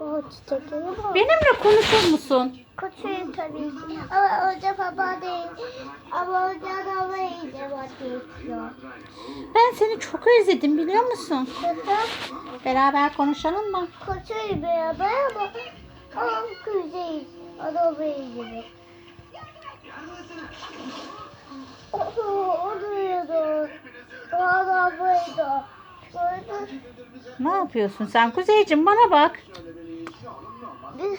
O çiçekleri var. Benimle konuşur musun? Kaçıyor tabii ki. Ama orada baba değil. Ama orada baba iyice bakıyor. Ben seni çok özledim biliyor musun? Beraber konuşalım mı? kaçıyor beraber ama ama kuzey. Araba iyice. Oho, o duyuyordu. Arabaydı. Gördün. Ne yapıyorsun sen Kuzeyciğim bana bak. Biz...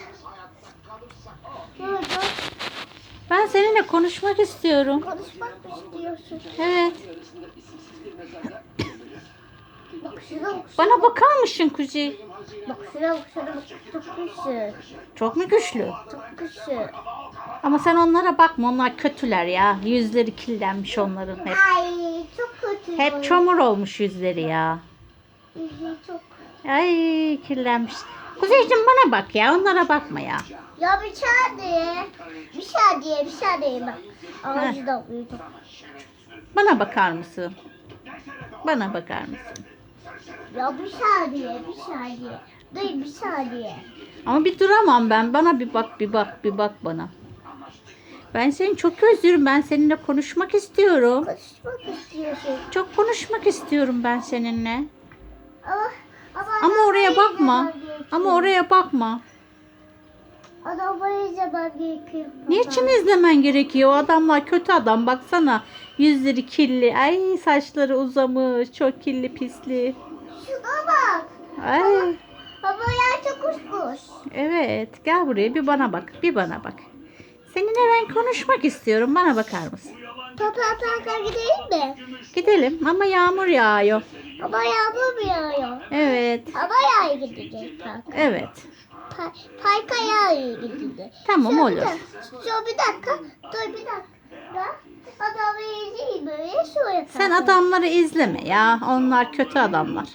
Ben seninle konuşmak istiyorum. Konuşmak mı istiyorsun? Evet. Bak şuna bak. Bana bakar mısın Kuzey? Bak şuna bak şuna bak. Çok güçlü. Çok mu güçlü? Çok güçlü. Ama sen onlara bakma onlar kötüler ya. Yüzleri kirlenmiş onların hep. Ay çok kötü. Hep çamur olmuş yüzleri ya. Çok. Ay kirlenmiş. Kuzeyciğim bana bak ya onlara bakma ya. Ya bir saniye. Bir saniye bir saniye bak. Ağacı da büyüdü. Bana bakar mısın? Bana bakar mısın? Ya bir saniye bir saniye. Dur bir saniye. Ama bir duramam ben. Bana bir bak bir bak bir bak bana. Ben seni çok özlüyorum. Ben seninle konuşmak istiyorum. Konuşmak istiyorsun. Çok konuşmak istiyorum ben seninle. Ama ama, Ama oraya bakma. gerekiyor. Ama oraya bakma. Arabayı zaman gerekiyor. baba. Niçin izlemen gerekiyor? O adamlar kötü adam. Baksana. Yüzleri kirli. Ay saçları uzamış. Çok kirli pisli. Şuna bak. Ay. Baba çok uçmuş. Evet. Gel buraya bir bana bak. Bir bana bak. Seninle ben konuşmak istiyorum. Bana bakar mısın? Papa parka gidelim mi? Gidelim ama yağmur yağıyor. Ama yağmur mu yağıyor? Evet. Ama yağ gidecek parka. Evet. Pa parka yağ gidecek. Tamam Şu olur. bir dakika, Şu bir dakika. Dur bir dakika. Adamı izleyeyim böyle şuraya Sen adamları izleme ya. Onlar kötü adamlar.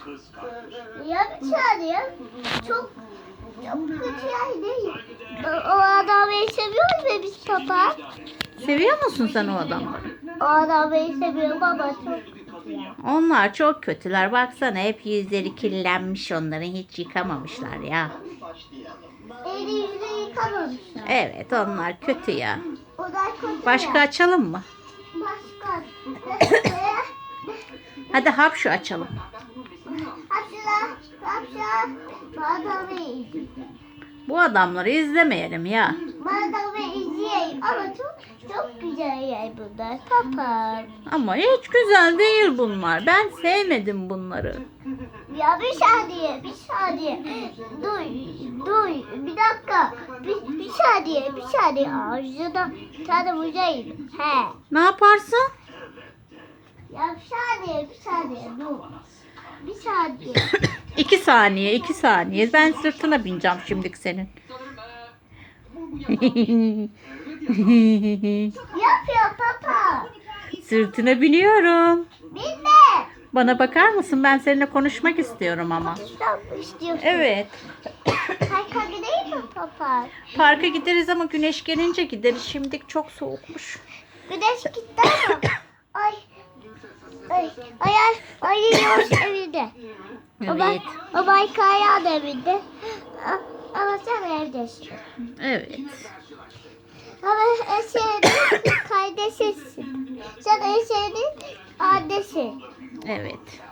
Ya bir saniye. Çok çok kötü yer değil. O, adamı seviyoruz ve biz papa. Seviyor musun sen o adamları? O adamı seviyorum ama çok ya. Onlar çok kötüler. Baksana hep yüzleri kirlenmiş onların. Hiç yıkamamışlar ya. Eli yüzü yıkamamışlar. Evet onlar kötü ya. O da kötü Başka ya. açalım mı? Başka. Hadi hapşu açalım. Adamı izleyeyim. Bu adamları izlemeyelim ya. Adamı izleyeyim ama çok çok güzel yer bunlar. Papa. Ama hiç güzel değil bunlar. Ben sevmedim bunları. Ya bir saniye, bir saniye. Dur, dur, bir dakika. Bir, bir saniye, bir saniye. Ağzına bir tane vurayım. He. Ne yaparsın? Ya bir saniye, bir saniye. Dur. Bir saniye. iki saniye, iki saniye. Ben sırtına bineceğim şimdilik senin. Yapıyor papa. Sırtına biniyorum. Binme. Bana bakar mısın? Ben seninle konuşmak istiyorum ama. Sen istiyorsun. Evet. Parka gideyim mi papa? Parka gideriz ama güneş gelince gideriz. Şimdilik çok soğukmuş. Güneş gitti ama. Ay. Ay, ay, ay, ay, yoş evinde. Baba, Evet. baba kaya da evinde. Ama sen evdesin. Evet. Annesi. Evet.